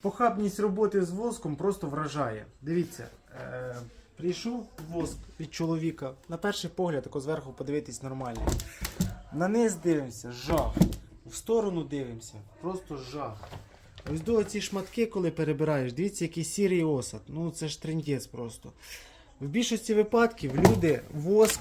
Похабність роботи з воском просто вражає. Дивіться, е, прийшов воск від чоловіка. На перший погляд, тако зверху подивитись нормально. На низ дивимося, жах. В сторону дивимося, просто жах. Ось до ці шматки, коли перебираєш, дивіться, який сірий осад. Ну це ж трендець просто. В більшості випадків люди воск.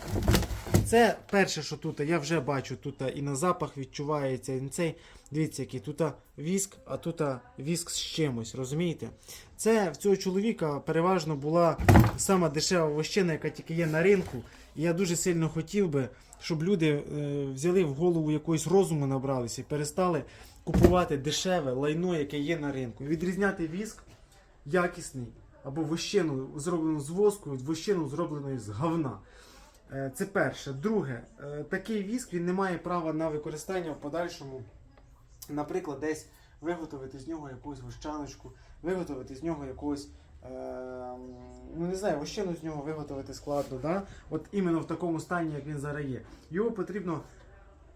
Це перше, що тут, я вже бачу, тут і на запах відчувається. і цей, дивіться, який тут віск, а тут віск з чимось, розумієте? Це в цього чоловіка переважно була сама дешева вощина, яка тільки є на ринку. І я дуже сильно хотів би, щоб люди е, взяли в голову якогось розуму набралися і перестали купувати дешеве лайно, яке є на ринку. Відрізняти віск якісний або вощину, зроблену з воску, вощину, зробленої з говна. Е, Це перше. Друге, е, такий віск він не має права на використання в подальшому, наприклад, десь виготовити з нього якусь вощаночку, виготовити з нього якусь. е, Ну, не знаю, вощину з нього виготовити складно, да? От іменно в такому стані, як він зараз є. Його потрібно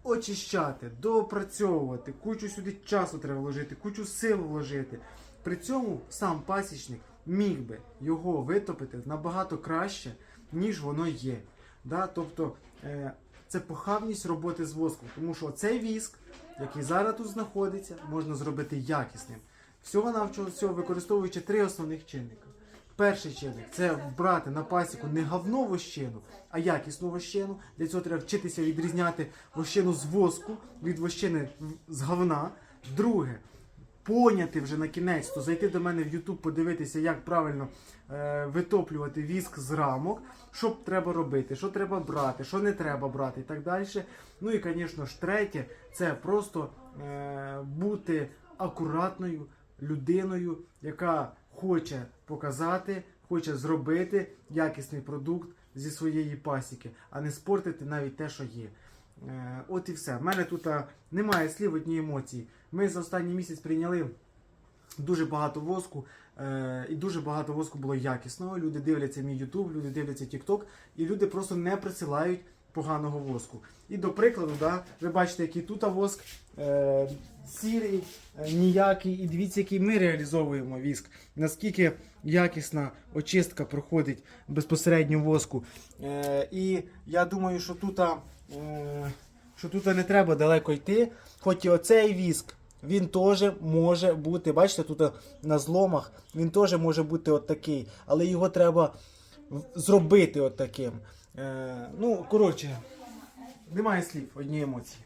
очищати, доопрацьовувати, кучу сюди часу треба вложити, кучу сил вложити. При цьому сам пасічник міг би його витопити набагато краще, ніж воно є. Да? Тобто е, це похабність роботи з воском, тому що цей віск, який зараз тут знаходиться, можна зробити якісним. Всього навчого використовуючи три основних чинника. Перший чинник це вбрати на пасіку не говно вощину, а якісну вощину. Для цього треба вчитися відрізняти вощину з воску від вощини з говна. Друге, поняти вже на кінець, то зайти до мене в YouTube, подивитися, як правильно е, витоплювати віск з рамок, що треба робити, що треба брати, що не треба брати і так далі. Ну і, звісно ж, третє, це просто е, бути акуратною людиною, яка хоче показати, хоче зробити якісний продукт зі своєї пасіки, а не спортити навіть те, що є. Е, От і все. В мене тут немає слів, одні емоції. Ми за останній місяць прийняли дуже багато воску, е, і дуже багато воску було якісного. Люди дивляться мій YouTube, люди дивляться TikTok, і люди просто не присилають поганого воску. І до прикладу, да, ви бачите, який тут воск е, сірий, е, ніякий, і дивіться, який ми реалізовуємо віск. Наскільки якісна очистка проходить безпосередньо воску. Е, і я думаю, що тут, е, що тут не треба далеко йти. Хоч і оцей віск, він теж може бути, бачите, тут на зломах, він теж може бути от такий, але його треба зробити от таким. Е, ну, коротше, немає слів, одні емоції.